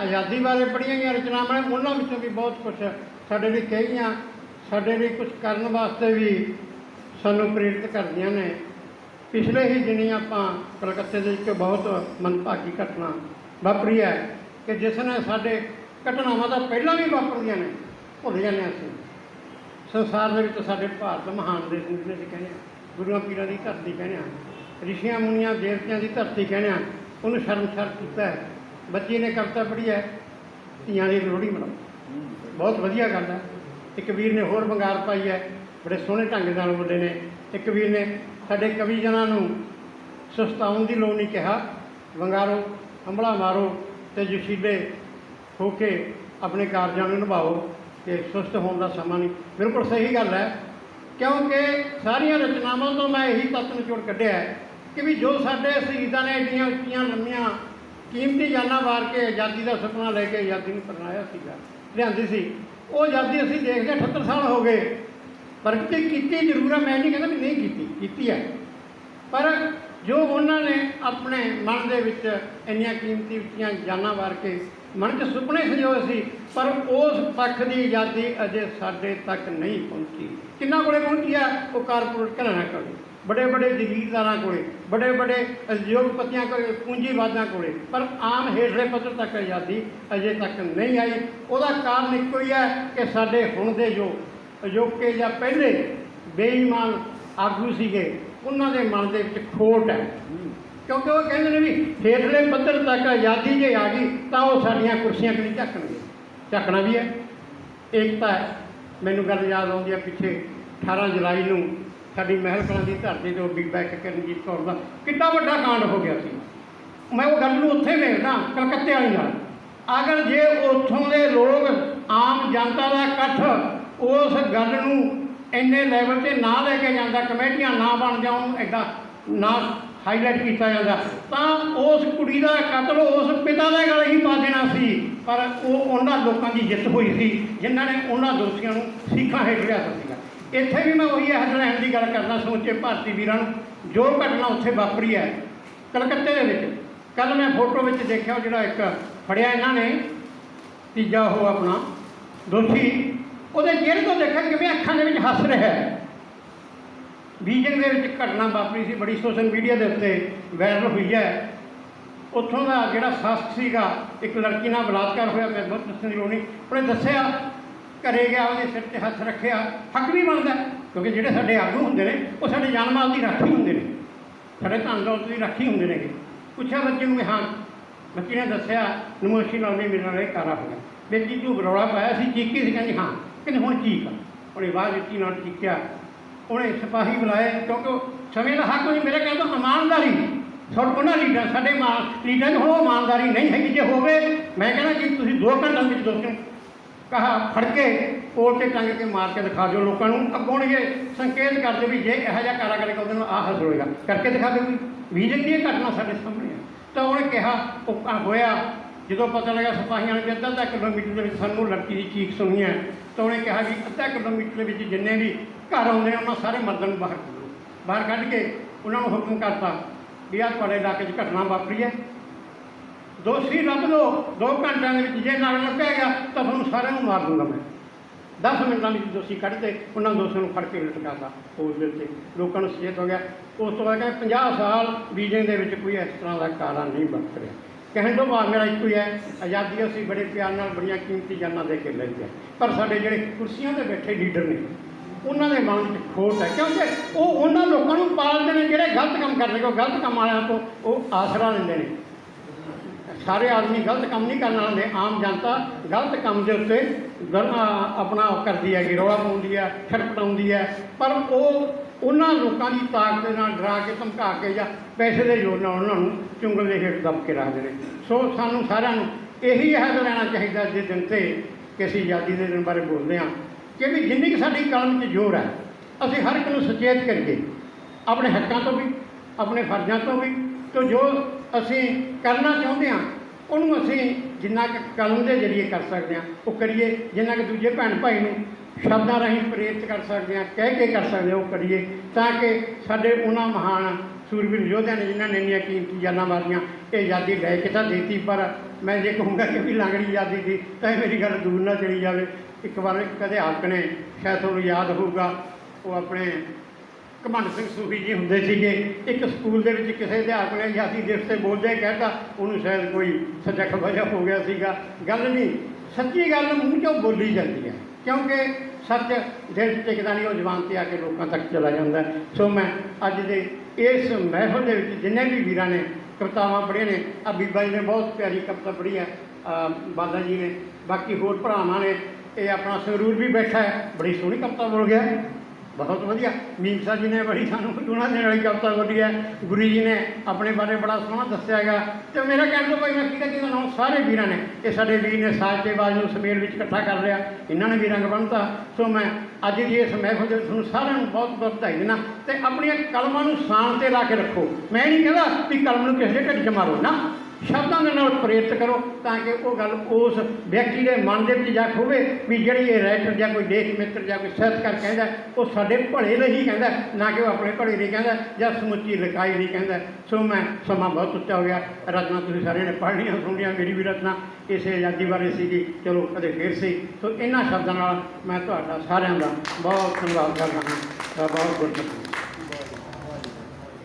ਆਜ਼ਾਦੀ ਬਾਰੇ ਪੜ੍ਹੀਆਂ ਗਈਆਂ ਰਚਨਾਵਾਂ ਨੇ, ਉਹਨਾਂ ਵਿੱਚੋਂ ਵੀ ਬਹੁਤ ਕੁਝ ਸਾਡੇ ਲਈ ਕਹੀਆਂ, ਸਾਡੇ ਲਈ ਕੁਝ ਕਰਨ ਵਾਸਤੇ ਵੀ ਸਾਨੂੰ ਪ੍ਰੇਰਿਤ ਕਰਦੀਆਂ ਨੇ। ਪਿਛਲੇ ਹੀ ਦਿਨੀ ਆਪਾਂ ਕਲਕੱਤੇ ਦੇ ਵਿੱਚ ਬਹੁਤ ਮਨਭਾਗੀ ਘਟਨਾ ਵਾਪਰੀ ਹੈ ਕਿ ਜਿਸ ਨੇ ਸਾਡੇ ਘਟਨਾਵਾਂ ਤਾਂ ਪਹਿਲਾਂ ਵੀ ਵਾਪਰਦੀਆਂ ਨੇ, ਭੁੱਲ ਜਾਂਦੇ ਹਾਂ ਅਸੀਂ। ਸੰਸਾਰ ਦੇ ਵਿੱਚ ਸਾਡੇ ਭਾਰਤ ਮਹਾਨ ਦੇਸ਼ ਨੂੰ ਜਿਹਨੇ ਅਸੀਂ ਕਹਿੰਦੇ ਹਾਂ ਗੁਰੂਆਂ ਪੀਰਾਂ ਦੀ ਧਰਤੀ ਕਹਿੰਦੇ ਹਾਂ ਰਿਸ਼ੀਆਂ ਮੁਨੀਆਂ ਦੇਵਤਿਆਂ ਦੀ ਧਰਤੀ ਕਹਿੰਦੇ ਹਾਂ ਉਹਨੂੰ ਸ਼ਰਮਸ਼ਾਰ ਕੀਤਾ ਹੈ। ਬੱਚੀ ਨੇ ਕਵਿਤਾ ਪੜ੍ਹੀ ਹੈ, ਧੀਆਂ ਦੀ ਲੋਹੜੀ ਮਨਾਓ ਬਹੁਤ ਵਧੀਆ ਗੱਲ ਹੈ। ਇੱਕ ਵੀਰ ਨੇ ਹੋਰ ਵੰਗਾਰ ਪਾਈ ਹੈ, ਬੜੇ ਸੋਹਣੇ ਢੰਗ ਨਾਲ ਬੋਲੇ ਨੇ। ਇੱਕ ਵੀਰ ਨੇ ਸਾਡੇ ਕਵੀ ਜਨਾਂ ਨੂੰ ਸੁਸਤਾਉਣ ਦੀ ਲੋੜ ਨਹੀਂ ਕਿਹਾ, ਵੰਗਾਰੋ ਹੰਬਲਾ ਮਾਰੋ ਤੇ ਜਸ਼ੀਲੇ ਹੋ ਕੇ ਆਪਣੇ ਕਾਰਜਾਂ ਨੂੰ ਨਿਭਾਓ ਤੇ ਸੁਸਤ ਹੋਣ ਦਾ ਸਮਾਂ ਨਹੀਂ। ਬਿਲਕੁਲ ਸਹੀ ਗੱਲ ਹੈ, ਕਿਉਂਕਿ ਸਾਰੀਆਂ ਰਚਨਾਵਾਂ ਤੋਂ ਮੈਂ ਇਹੀ ਤੱਤ ਨਿਚੋੜ ਕੱਢਿਆ ਕਿ ਵੀ ਜੋ ਸਾਡੇ ਸ਼ਹੀਦਾਂ ਨੇ ਏਡੀਆਂ ਉੱਚੀਆਂ ਲੰਮੀਆਂ ਕੀਮਤੀ ਜਾਨਾਂ ਵਾਰ ਕੇ ਆਜ਼ਾਦੀ ਦਾ ਸੁਪਨਾ ਲੈ ਕੇ ਆਜ਼ਾਦੀ ਨੂੰ ਪਰਨਾਇਆ ਸੀਗਾ, ਲਿਆਂਦੀ ਸੀ। ਉਹ ਆਜ਼ਾਦੀ ਅਸੀਂ ਦੇਖਦੇ 78 ਸਾਲ ਹੋ ਗਏ। ਪਰ ਕਿਤੇ ਕੀਤੀ ਜ਼ਰੂਰ ਹੈ ਮੈਂ ਨਹੀਂ ਕਹਿੰਦਾ ਵੀ ਨਹੀਂ ਕੀਤੀ ਕੀਤੀ ਹੈ। ਪਰ ਜੋ ਉਹਨਾਂ ਨੇ ਆਪਣੇ ਮਨ ਦੇ ਵਿੱਚ ਇੰਨੀਆਂ ਕੀਮਤੀ ਉੱਚੀਆਂ ਜਾਨਾਂ ਵਾਰ ਕੇ ਮਨ 'ਚ ਸੁਪਨੇ ਸਜੋਏ ਸੀ, ਪਰ ਉਸ ਪੱਖ ਦੀ ਆਜ਼ਾਦੀ ਅਜੇ ਸਾਡੇ ਤੱਕ ਨਹੀਂ ਪਹੁੰਚੀ। ਕਿੰਨਾ ਕੋਲੇ ਪਹੁੰਚੀ ਆ, ਉਹ ਕਾਰਪੋਰੇਟ ਘਰਾਣਾ ਕੋਲੇ। ਬੜੇ ਬੜੇ ਜ਼ਗੀਰਦਾਰਾਂ ਕੋਲੇ ਬੜੇ ਬੜੇ ਉਦਯੋਗਪਤੀਆਂ ਕੋਲੇ, ਪੂੰਜੀਵਾਦਾਂ ਕੋਲੇ, ਪਰ ਆਮ ਹੇਠਲੇ ਪੱਧਰ ਤੱਕ ਆਜ਼ਾਦੀ ਅਜੇ ਤੱਕ ਨਹੀਂ ਆਈ। ਉਹਦਾ ਕਾਰਨ ਇੱਕੋ ਹੀ ਹੈ ਕਿ ਸਾਡੇ ਹੁਣ ਦੇ ਜੋ ਅਜੋਕੇ ਜਾਂ ਪਹਿਲੇ ਬੇਈਮਾਨ ਆਗੂ ਸੀਗੇ, ਉਹਨਾਂ ਦੇ ਮਨ ਦੇ ਵਿੱਚ ਖੋਟ ਹੈ। ਕਿਉਂਕਿ ਉਹ ਕਹਿੰਦੇ ਨੇ ਵੀ ਹੇਠਲੇ ਪੱਧਰ ਤੱਕ ਆਜ਼ਾਦੀ ਜੇ ਆ ਗਈ, ਤਾਂ ਉਹ ਸਾਡੀਆਂ ਕੁਰਸੀਆਂ ਕਿ ਨਹੀਂ ਝੱਕਣਗੇ ਝੱਕਣਾ ਵੀ ਹੈ। ਏਕਤਾ ਮੈਨੂੰ ਗੱਲ ਯਾਦ ਆਉਂਦੀ ਹੈ, ਪਿੱਛੇ 18 ਜੁਲਾਈ ਨੂੰ ਸਾਡੀ ਮਹਿਲ ਕਲਾਂ ਦੀ ਧਰਤੀ ਤੋਂ ਬੀਬਾ ਇੱਕ ਕਰਨਜੀਤ ਕੌਰ ਦਾ ਕਿੰਨਾ ਵੱਡਾ ਕਾਂਡ ਹੋ ਗਿਆ ਸੀ। ਮੈਂ ਉਹ ਗੱਲ ਨੂੰ ਉੱਥੇ ਵੇਖਦਾ, ਕਲਕੱਤੇ ਵਾਲੀ ਨਾਲ। ਅਗਰ ਜੇ ਉੱਥੋਂ ਦੇ ਲੋਕ ਆਮ ਜਨਤਾ ਦਾ ਇਕੱਠ ਉਸ ਗੱਲ ਨੂੰ ਇੰਨੇ ਲੈਵਲ ਤੇ ਨਾ ਲੈ ਕੇ ਜਾਂਦਾ, ਕਮੇਟੀਆਂ ਨਾ ਬਣ ਜਾਣ ਐਡਾ ਨਾ ਹਾਈਲਾਈਟ ਕੀਤਾ ਜਾਂਦਾ, ਤਾਂ ਉਸ ਕੁੜੀ ਦਾ ਕਤਲ ਉਸ ਪਿਤਾ ਦੇ ਗਲ ਹੀ ਪਾ ਦੇਣਾ ਸੀ। ਪਰ ਉਹ ਉਹਨਾਂ ਲੋਕਾਂ ਦੀ ਜਿੱਤ ਹੋਈ ਸੀ, ਜਿਨ੍ਹਾਂ ਨੇ ਉਹਨਾਂ ਦੋਸ਼ੀਆਂ ਨੂੰ ਸਿੱਖਾਂ ਹੇਠ ਲਿਆ ਸੀਗਾ ਇੱਥੇ ਵੀ ਮੈਂ ਉਹੀ ਹੈਡਲਾਈਨ ਦੀ ਗੱਲ ਕਰਦਾ ਸਮੁੱਚੇ ਭਾਰਤੀ ਵੀਰਾਂ ਨੂੰ, ਜੋ ਘਟਨਾ ਉੱਥੇ ਵਾਪਰੀ ਹੈ, ਕਲਕੱਤੇ ਦੇ ਵਿੱਚ। ਕੱਲ ਮੈਂ ਫੋਟੋ ਵਿੱਚ ਦੇਖਿਆ, ਉਹ ਜਿਹੜਾ ਇੱਕ ਫੜਿਆ ਇਹਨਾਂ ਨੇ, ਤੀਜਾ ਉਹ ਆਪਣਾ ਦੋਸ਼ੀ, ਉਹਦੇ ਚਿਹਰੇ ਤੋਂ ਦੇਖਿਆ ਕਿਵੇਂ ਅੱਖਾਂ ਦੇ ਵਿੱਚ ਹੱਸ ਰਿਹਾ ਹੈ। ਬੀਜਿੰਗ ਦੇ ਵਿੱਚ ਘਟਨਾ ਵਾਪਰੀ ਸੀ, ਬੜੀ ਸੋਸ਼ਲ ਮੀਡੀਆ ਦੇ ਉੱਤੇ ਵਾਇਰਲ ਹੋਈ ਹੈ। ਉੱਥੋਂ ਦਾ ਜਿਹੜਾ ਸ਼ਾਸਕ ਸੀਗਾ, ਇੱਕ ਲੜਕੀ ਨਾਲ ਬਲਾਤਕਾਰ ਹੋਇਆ, ਮੈਂ ਬਹੁਤ ਦੱਸਣ ਦੀ ਲੋੜ ਨਹੀਂ, ਉਹਨੇ ਦੱਸਿਆ ਘਰੇ ਗਿਆ, ਉਹਦੇ ਸਿਰ ਤੇ ਹੱਥ ਰੱਖਿਆ, ਹੱਕ ਵੀ ਬਣਦਾ, ਕਿਉਂਕਿ ਜਿਹੜੇ ਸਾਡੇ ਆਗੂ ਹੁੰਦੇ ਨੇ, ਉਹ ਸਾਡੇ ਜਾਨ ਮਾਲ ਦੀ ਰਾਖੀ ਹੁੰਦੇ ਨੇ। ਸਾਡੇ ਧਨ ਦੌਲਤ ਦੀ ਰਾਖੀ ਹੁੰਦੇ ਨੇਗੇ। ਪੁੱਛਿਆ ਬੱਚੇ ਨੂੰ ਵੀ, ਹਾਂ, ਬੱਚੀ ਨੇ ਦੱਸਿਆ, ਨਮੋਸ਼ੀ ਨਾਲ ਵੀ ਮੇਰੇ ਨਾਲ ਇਹ ਕਾਰਾ ਹੋ ਗਿਆ। ਬੇਟੀ ਤੂੰ ਰੌਲਾ ਪਾਇਆ ਸੀ, ਚੀਕੀ ਸੀ, ਕਹਿੰਦੀ, ਹਾਂ, ਕਹਿੰਦੇ, ਹੁਣ ਚੀਕ ਆ। ਉਹਨੇ ਬਾਅਦ ਵਿੱਚ ਨਾਲ ਚੀਕਿਆ। ਉਹਨੇ ਸਿਪਾਹੀ ਬੁਲਾਏ, ਕਿਉਂਕਿ ਉਹ ਸਮੇਂ ਦਾ ਹੱਕ ਨਹੀਂ, ਮੇਰੇ ਕਹਿੰਦਾ ਇਮਾਨਦਾਰੀ ਸਾਡੇ ਉਹਨਾਂ ਲੀਡਰ, ਸਾਡੇ ਮਾਂ ਲੀਡਰ ਨੂੰ ਉਹ ਇਮਾਨਦਾਰੀ ਨਹੀਂ ਹੈਗੀ, ਜੇ ਹੋਵੇ, ਮੈਂ ਕਹਿੰਦਾ ਕਿ ਤੁਸੀਂ ਦੋ ਘੰਟਿਆਂ ਵਿੱਚ ਦੋਸ਼ੀ ਕਹਾ ਫੜ ਕੇ ਕੋਲ ਤੇ ਟੰਗ ਕੇ ਮਾਰ ਕੇ ਦਿਖਾ ਦਿਓ ਲੋਕਾਂ ਨੂੰ। ਅੱਗੋਂ ਇਹ ਸੰਕੇਤ ਕਰ ਦਿਓ ਵੀ ਜੇ ਇਹੋ ਜਿਹਾ ਕਾਰਾ ਕਰੇਗਾ ਉਹਦੇ ਨਾਲ ਆਹ ਹੱਲ ਹੋਏਗਾ। ਕਰਕੇ ਦਿਖਾ ਦਿਓ ਵੀ ਵੀਜਨ ਦੀ ਘਟਨਾ ਸਾਡੇ ਸਾਹਮਣੇ ਆ। ਤਾਂ ਉਹਨੇ ਕਿਹਾ, ਉਹ ਹੋਇਆ, ਜਦੋਂ ਪਤਾ ਲੱਗਾ ਸਿਪਾਹੀਆਂ ਨੇ ਵੀ ਅੱਧਾ ਅੱਧਾ ਕਿਲੋਮੀਟਰ ਦੇ ਵਿੱਚ ਸਾਨੂੰ ਲੜਕੀ ਦੀ ਚੀਖ ਸੁਣੀ ਹੈ, ਤਾਂ ਉਹਨੇ ਕਿਹਾ ਵੀ ਅੱਧਾ ਕਿਲੋਮੀਟਰ ਦੇ ਵਿੱਚ ਜਿੰਨੇ ਵੀ ਘਰ ਆਉਂਦੇ ਨੇ, ਉਹਨਾਂ ਸਾਰੇ ਮਰਦਾਂ ਨੂੰ ਬਾਹਰ ਕੱਢੋ। ਬਾਹਰ ਕੱਢ ਕੇ ਉਹਨਾਂ ਨੂੰ ਹੁਕਮ ਕਰਤਾ ਵੀ ਆਹ ਤੁਹਾਡੇ ਇਲਾਕੇ 'ਚ ਘਟਨਾ ਵਾਪਰੀ ਹੈ। ਦੋਸ਼ੀ ਲੱਭ ਲਓ। ਦੋ ਘੰਟਿਆਂ ਦੇ ਵਿੱਚ ਜੇ ਨਾਲ ਲੱਭਿਆ ਗਿਆ, ਤਾਂ ਤੁਹਾਨੂੰ ਸਾਰਿਆਂ ਨੂੰ ਮਾਰ ਦੂੰਗਾ ਮੈਂ। 10 ਮਿੰਟਾਂ ਵਿੱਚ ਦੋਸ਼ੀ ਕੱਢਦੇ ਉਹਨਾਂ ਦੋਸ਼ੀਆਂ ਨੂੰ ਫੜ ਕੇ ਲਟਕਾਤਾ ਉਸ ਦੇ ਉੱਤੇ। ਲੋਕਾਂ ਨੂੰ ਸੁਚੇਤ ਹੋ ਗਿਆ। ਉਸ ਤੋਂ ਬਾਅਦ ਕਹਿੰਦੇ 50 ਸਾਲ ਬੀਜਿੰਗ ਦੇ ਵਿੱਚ ਕੋਈ ਇਸ ਤਰ੍ਹਾਂ ਦਾ ਕਾਰਾ ਨਹੀਂ ਵਰਤ ਰਿਹਾ। ਕਹਿਣ ਤੋਂ ਬਾਅਦ ਮੇਰਾ ਇੱਕੋ ਹੀ ਹੈ, ਆਜ਼ਾਦੀ ਅਸੀਂ ਬੜੇ ਪਿਆਰ ਨਾਲ, ਬੜੀਆਂ ਕੀਮਤੀ ਜਾਨਾਂ ਦੇ ਕੇ ਲਈ ਹੈ। ਪਰ ਸਾਡੇ ਜਿਹੜੇ ਕੁਰਸੀਆਂ ਤੇ ਬੈਠੇ ਲੀਡਰ ਨੇ, ਉਹਨਾਂ ਦੇ ਮਨ ਵਿੱਚ ਖੋਟ ਹੈ। ਕਿਉਂਕਿ ਉਹ ਉਹਨਾਂ ਲੋਕਾਂ ਨੂੰ ਪਾਲਦੇ ਨੇ ਜਿਹੜੇ ਗਲਤ ਕੰਮ ਕਰਦੇ ਨੇ। ਉਹ ਗਲਤ ਕੰਮ ਵਾਲਿਆਂ ਤੋਂ ਉਹ ਆਸਰਾ ਲੈਂਦੇ ਨੇ। ਸਾਰੇ ਆਦਮੀ ਗਲਤ ਕੰਮ ਨਹੀਂ ਕਰਨ ਵਾਲੇ ਆਮ ਜਨਤਾ ਗਲਤ ਕੰਮ ਦੇ ਉੱਤੇ ਗਲ- ਆਪਣਾ ਉਹ ਕਰਦੀ ਹੈ ਰੌਲਾ ਪਾਉਂਦੀ ਹੈ ਛਟਪਟਾਉਂਦੀ ਹੈ। ਪਰ ਉਹ ਉਹਨਾਂ ਲੋਕਾਂ ਦੀ ਤਾਕਤ ਦੇ ਨਾਲ ਡਰਾ ਕੇ ਧਮਕਾ ਕੇ ਜਾਂ ਪੈਸੇ ਦੇ ਜ਼ੋਰ ਨਾਲ ਉਹਨਾਂ ਨੂੰ ਚੁੰਗਲ ਦੇ ਹੇਠ ਦਬ ਕੇ ਰੱਖਦੇ ਨੇ। ਸੋ ਸਾਨੂੰ ਸਾਰਿਆਂ ਨੂੰ ਇਹੀ ਅਹਿਦ ਲੈਣਾ ਚਾਹੀਦਾ ਜਿਸ ਦਿਨ ਤੇ ਕਿ ਅਸੀਂ ਆਜ਼ਾਦੀ ਦੇ ਦਿਨ ਬਾਰੇ ਬੋਲਦੇ ਹਾਂ ਕਿ ਵੀ ਜਿੰਨੀ ਕਿ ਸਾਡੀ ਕਲਮ 'ਚ ਜ਼ੋਰ ਹੈ, ਅਸੀਂ ਹਰ ਇੱਕ ਨੂੰ ਸੁਚੇਤ ਕਰੀਏ, ਆਪਣੇ ਹੱਕਾਂ ਤੋਂ ਵੀ, ਆਪਣੇ ਫਰਜ਼ਾਂ ਤੋਂ ਵੀ, ਤੇ ਜੋ ਅਸੀਂ ਕਰਨਾ ਚਾਹੁੰਦੇ ਹਾਂ, ਉਹਨੂੰ ਅਸੀਂ ਜਿੰਨਾ ਕੁ ਕਲਮ ਦੇ ਜ਼ਰੀਏ ਕਰ ਸਕਦੇ ਹਾਂ, ਉਹ ਕਰੀਏ, ਜਿੰਨਾ ਕੁ ਦੂਜੇ ਭੈਣ ਭਾਈ ਨੂੰ ਸ਼ਬਦਾਂ ਰਾਹੀਂ ਪ੍ਰੇਰਿਤ ਕਰ ਸਕਦੇ ਹਾਂ, ਕਹਿ ਕੇ ਕਰ ਸਕਦੇ ਹਾਂ, ਉਹ ਕਰੀਏ, ਤਾਂ ਕਿ ਸਾਡੇ ਉਹਨਾਂ ਮਹਾਨ ਸੂਰਬੀਰ ਯੋਧਿਆਂ ਨੇ ਜਿਨ੍ਹਾਂ ਨੇ ਇੰਨੀਆਂ ਕੀਮਤੀ ਜਾਨਾਂ ਮਾਰੀਆਂ, ਇਹ ਆਜ਼ਾਦੀ ਲੈ ਕੇ ਤਾਂ ਦੇਤੀ, ਪਰ ਮੈਂ ਜੇ ਕਹੂੰਗਾ ਕਿ ਵੀ ਲੰਗੜੀ ਆਜ਼ਾਦੀ ਦੀ, ਤਾਂ ਇਹ ਮੇਰੀ ਗੱਲ ਦੂਰ ਨਾ ਚਲੀ ਜਾਵੇ। ਇੱਕ ਵਾਰ ਕਦੇ ਹੱਕ ਨੇ, ਸ਼ਾਇਦ ਤੁਹਾਨੂੰ ਯਾਦ ਹੋਊਗਾ, ਉਹ ਆਪਣੇ ਘਮੰਡ ਸਿੰਘ ਸੂਫੀ ਜੀ ਹੁੰਦੇ ਸੀਗੇ। ਇੱਕ ਸਕੂਲ ਦੇ ਵਿੱਚ ਕਿਸੇ ਅਧਿਆਪਕ ਨੇ ਆਜ਼ਾਦੀ ਦਿਵਸ ਤੇ ਬੋਲਦੇ ਕਹਿਤਾ, ਉਹਨੂੰ ਸ਼ਾਇਦ ਕੋਈ ਸੱਜਾ ਖਬਰਿਆ ਹੋ ਗਿਆ ਸੀਗਾ। ਗੱਲ ਨਹੀਂ, ਸੱਚੀ ਗੱਲ ਮੂੰਹ ਚੋਂ ਬੋਲੀ ਜਾਂਦੀ ਹੈ, ਕਿਉਂਕਿ ਸੱਚ ਦਿਲ 'ਚ ਟਿਕਦਾ ਨਹੀਂ, ਉਹ ਜ਼ਬਾਨ ਤੇ ਆ ਕੇ ਲੋਕਾਂ ਤੱਕ ਚਲਾ ਜਾਂਦਾ ਸੋ ਮੈਂ ਅੱਜ ਦੇ ਇਸ ਮਹਿਫਲ ਦੇ ਵਿੱਚ ਜਿੰਨੇ ਵੀ ਵੀਰਾਂ ਨੇ ਕਵਿਤਾਵਾਂ ਪੜ੍ਹੀਆਂ ਨੇ ਆ ਬੀਬਾ ਜੀ ਨੇ ਬਹੁਤ ਪਿਆਰੀ ਕਵਿਤਾ ਪੜ੍ਹੀ ਹੈ ਅਹ ਬਾਲਾ ਜੀ ਨੇ, ਬਾਕੀ ਹੋਰ ਭਰਾਵਾਂ ਨੇ, ਇਹ ਆਪਣਾ ਸੰਗਰੂਰ ਵੀ ਬੈਠਾ ਹੈ, ਬੜੀ ਸੋਹਣੀ ਕਵਿਤਾ ਬੋਲ ਗਿਆ ਹੈ। ਬਹੁਤ ਵਧੀਆ। ਮੀਮਸਾ ਜੀ ਨੇ ਬੜੀ ਸਾਨੂੰ ਟੂਣਾ ਦੇਣ ਵਾਲੀ ਕਵਿਤਾ ਬੋਲੀ ਹੈ। ਗੁਰੂ ਜੀ ਨੇ ਆਪਣੇ ਬਾਰੇ ਬੜਾ ਸੋਹਣਾ ਦੱਸਿਆ ਹੈਗਾ। ਤੇ ਮੇਰਾ ਕਹਿਣ ਤੋਂ ਭਾਈ ਮੈਂ ਕਿਹਦਾ ਕਿਹਦਾ ਨਾਮ ਸਾਰੇ ਵੀਰਾਂ ਨੇ, ਇਹ ਸਾਡੇ ਵੀਰ ਨੇ ਸਾਜ ਤੇ ਬਾਜ ਨੂੰ ਸਮੇਲ ਵਿੱਚ ਇਕੱਠਾ ਕਰ ਲਿਆ। ਇਹਨਾਂ ਨੇ ਵੀ ਰੰਗ ਬੰਨਤਾ ਸੋ ਮੈਂ ਅੱਜ ਦੀ ਇਸ ਮਹਿਫਲ ਦੇ ਤੁਹਾਨੂੰ ਸਾਰਿਆਂ ਨੂੰ ਬਹੁਤ ਬਹੁਤ ਵਧਾਈ ਦਿੰਦਾ। ਤੇ ਆਪਣੀਆਂ ਕਲਮਾਂ ਨੂੰ ਸਾਨ ਤੇ ਲਾ ਕੇ ਰੱਖੋ। ਮੈਂ ਨਹੀਂ ਕਹਿੰਦਾ ਵੀ ਕਲਮ ਨੂੰ ਕਿਸੇ ਦੇ ਢਿੱਡ 'ਚ ਮਾਰੋ ਨਾ। ਸ਼ਬਦਾਂ ਦੇ ਨਾਲ ਪ੍ਰੇਰਿਤ ਕਰੋ ਤਾਂ ਕਿ ਉਹ ਗੱਲ ਉਸ ਵਿਅਕਤੀ ਦੇ ਮਨ ਦੇ ਵਿੱਚ ਜਾ ਖੋਵੇ ਵੀ ਜਿਹੜੀ ਇਹ ਰਾਈਟਰ ਜਾਂ ਕੋਈ ਦੇਸ਼ ਮਿੱਤਰ ਜਾਂ ਕੋਈ ਸਾਹਿਤਕਾਰ ਕਹਿੰਦਾ, ਉਹ ਸਾਡੇ ਭਲੇ ਲਈ ਹੀ ਕਹਿੰਦਾ, ਨਾ ਕਿ ਉਹ ਆਪਣੇ ਭਲੇ ਲਈ ਕਹਿੰਦਾ ਜਾਂ ਸਮੁੱਚੀ ਲਿਖਾਈ ਲਈ ਕਹਿੰਦਾ। ਸੋ ਮੈਂ ਸਮਾਂ ਬਹੁਤ ਉੱਚਾ ਹੋ ਗਿਆ। ਰਚਨਾ ਤੁਸੀਂ ਸਾਰਿਆਂ ਨੇ ਪੜ੍ਹਨੀਆਂ ਸੁਣੀਆਂ ਮੇਰੀ ਵੀ ਰਚਨਾ ਇਸੇ ਆਜ਼ਾਦੀ ਬਾਰੇ ਸੀਗੀ ਚਲੋ, ਕਦੇ ਫੇਰ ਸੀ। ਸੋ ਇਹਨਾਂ ਸ਼ਬਦਾਂ ਨਾਲ ਮੈਂ ਤੁਹਾਡਾ ਸਾਰਿਆਂ ਦਾ ਬਹੁਤ ਧੰਨਵਾਦ ਕਰਦਾ ਹਾਂ। ਬਹੁਤ ਬਹੁਤ